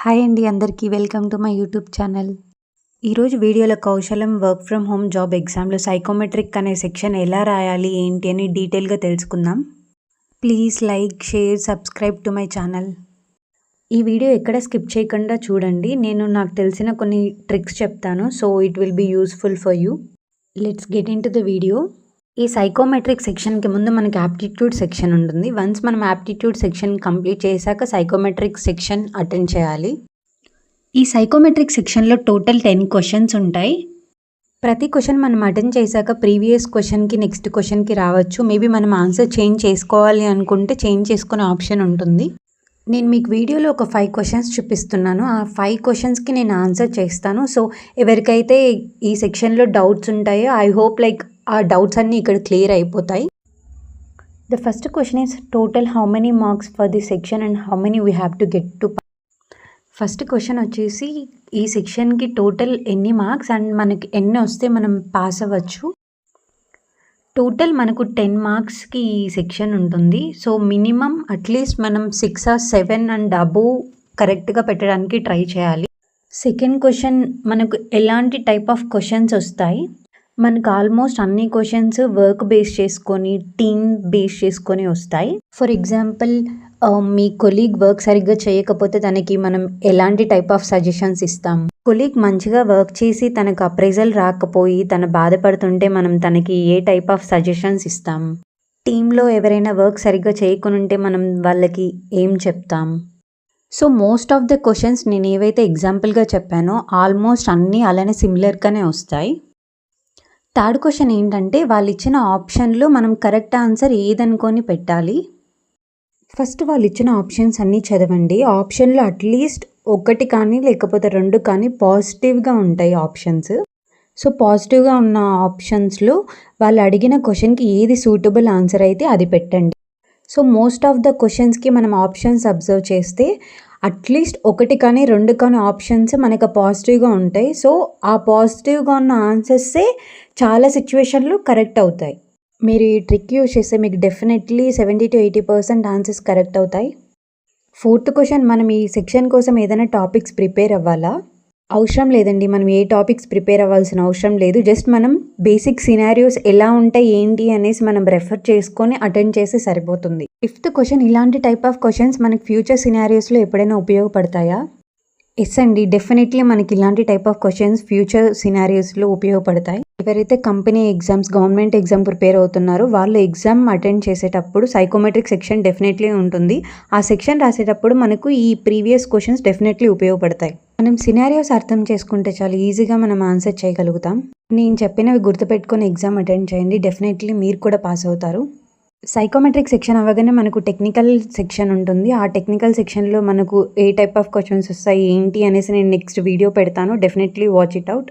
Hi అండి అందరికీ welcome to my YouTube channel. ఈరోజు వీడియోలో Kaushalam work from home job ఎగ్జామ్లో సైకోమెట్రిక్ అనే సెక్షన్ ఎలా రాయాలి ఏంటి అని డీటెయిల్గా తెలుసుకుందాం. Please like share subscribe to my channel. ఈ వీడియో ఎక్కడ స్కిప్ చేయకుండా చూడండి. నేను నాకు తెలిసిన కొన్ని ట్రిక్స్ చెప్తాను so it will be useful for you. Let's get into the video. ఈ సైకోమెట్రిక్ సెక్షన్కి ముందు మనకి యాప్టిట్యూడ్ సెక్షన్ ఉంటుంది. వన్స్ మనం యాప్టిట్యూడ్ సెక్షన్ కంప్లీట్ చేశాక సైకోమెట్రిక్ సెక్షన్ అటెండ్ చేయాలి. ఈ సైకోమెట్రిక్ సెక్షన్లో టోటల్ టెన్ క్వశ్చన్స్ ఉంటాయి. ప్రతి క్వశ్చన్ మనం అటెండ్ చేశాక ప్రీవియస్ క్వశ్చన్కి నెక్స్ట్ క్వశ్చన్కి రావచ్చు. మేబీ మనం ఆన్సర్ చేంజ్ చేసుకోవాలి అనుకుంటే చేంజ్ చేసుకునే ఆప్షన్ ఉంటుంది. నేను మీకు వీడియోలో ఒక ఫైవ్ క్వశ్చన్స్ చూపిస్తున్నాను. ఆ ఫైవ్ క్వశ్చన్స్కి నేను ఆన్సర్ చేస్తాను. సో ఎవరికైతే ఈ సెక్షన్లో డౌట్స్ ఉంటాయో ఐ హోప్ లైక్ ఆ డౌట్స్ అన్నీ ఇక్కడ క్లియర్ అయిపోతాయి. The first question is total how many marks for the section and how many we have to get to first question వచ్చేసి ఈ సెక్షన్కి టోటల్ ఎన్ని మార్క్స్ అండ్ మనకి ఎన్ని వస్తే మనం పాస్ అవ్వచ్చు? టోటల్ మనకు టెన్ మార్క్స్కి ఈ సెక్షన్ ఉంటుంది. సో మినిమం అట్లీస్ట్ మనం six or seven and above కరెక్ట్గా పెట్టడానికి ట్రై చేయాలి. సెకండ్ క్వశ్చన్ మనకు ఎలాంటి టైప్ ఆఫ్ క్వశ్చన్స్ వస్తాయి? మనకు ఆల్మోస్ట్ అన్ని క్వశ్చన్స్ వర్క్ బేస్ చేసుకొని టీమ్ బేస్ చేసుకొని వస్తాయి. ఫర్ ఎగ్జాంపుల్ మీ కొలీగ్ వర్క్ సరిగ్గా చేయకపోతే తనకి మనం ఎలాంటి టైప్ ఆఫ్ సజెషన్స్ ఇస్తాం? కొలీగ్ మంచిగా వర్క్ చేసి తనకు అప్రైజల్ రాకపోయి తన బాధపడుతుంటే మనం తనకి ఏ టైప్ ఆఫ్ సజెషన్స్ ఇస్తాం? టీంలో ఎవరైనా వర్క్ సరిగ్గా చేయకునుంటే మనం వాళ్ళకి ఏం చెప్తాం? So most of the questions నేను ఏవైతే ఎగ్జాంపుల్గా చెప్పానో ఆల్మోస్ట్ అన్నీ అలానే సిమిలర్గానే వస్తాయి. థర్డ్ క్వశ్చన్ ఏంటంటే వాళ్ళు ఇచ్చిన ఆప్షన్లో మనం కరెక్ట్ ఆన్సర్ ఏదనుకొని పెట్టాలి? ఫస్ట్ వాళ్ళు ఇచ్చిన ఆప్షన్స్ అన్నీ చదవండి. ఆప్షన్లో అట్లీస్ట్ ఒకటి కానీ లేకపోతే రెండు కానీ పాజిటివ్గా ఉంటాయి ఆప్షన్స్. సో పాజిటివ్గా ఉన్న ఆప్షన్స్లో వాళ్ళు అడిగిన క్వశ్చన్కి ఏది సూటబుల్ ఆన్సర్ అయితే అది పెట్టండి. సో మోస్ట్ ఆఫ్ ద క్వశ్చన్స్కి మనం ఆప్షన్స్ అబ్జర్వ్ చేస్తే అట్లీస్ట్ ఒకటి కానీ రెండు కానీ ఆప్షన్స్ మనకు పాజిటివ్గా ఉంటాయి. సో ఆ పాజిటివ్గా ఉన్న ఆన్సర్సే చాలా సిచ్యువేషన్లు కరెక్ట్ అవుతాయి. మీరు ఈ ట్రిక్ యూజ్ చేస్తే మీకు definitely seventy to eighty percent answers correct అవుతాయి. ఫోర్త్ క్వశ్చన్ మనం ఈ సెక్షన్ కోసం ఏదైనా టాపిక్స్ ప్రిపేర్ అవ్వాలా? అవసరం లేదండి. మనం ఏ టాపిక్స్ ప్రిపేర్ అవ్వాల్సిన అవసరం లేదు. జస్ట్ మనం బేసిక్ సినారియోస్ ఎలా ఉంటాయి ఏంటి అనేసి మనం రెఫర్ చేసుకొని అటెండ్ చేస్తే సరిపోతుంది. ఫిఫ్త్ క్వశ్చన్ ఇలాంటి టైప్ ఆఫ్ క్వశ్చన్స్ మనకి ఫ్యూచర్ సినారియోస్లో ఎప్పుడైనా ఉపయోగపడతాయా? ఎస్ అండి. డెఫినెట్లీ మనకి ఇలాంటి టైప్ ఆఫ్ క్వశ్చన్స్ ఫ్యూచర్ సినారియోస్లో ఉపయోగపడతాయి. ఎవరైతే company exams government exam prepare అవుతున్నారో వాళ్ళు ఎగ్జామ్ అటెండ్ చేసేటప్పుడు సైకోమెట్రిక్ సెక్షన్ డెఫినెట్లీ ఉంటుంది. ఆ సెక్షన్ రాసేటప్పుడు మనకు ఈ ప్రీవియస్ క్వశ్చన్స్ డెఫినెట్లీ ఉపయోగపడతాయి. మనం సినారియోస్ అర్థం చేసుకుంటే చాలా ఈజీగా మనం ఆన్సర్ చేయగలుగుతాం. నేను చెప్పినవి గుర్తుపెట్టుకొని ఎగ్జామ్ అటెండ్ చేయండి డెఫినెట్లీ మీరు కూడా పాస్ అవుతారు. సైకోమెట్రిక్ సెక్షన్ అవ్వగానే మనకు టెక్నికల్ సెక్షన్ ఉంటుంది. ఆ టెక్నికల్ సెక్షన్లో మనకు ఏ టైప్ ఆఫ్ క్వశ్చన్స్ వస్తాయి ఏంటి అనేసి నేను నెక్స్ట్ వీడియో పెడతాను. Definitely watch it out.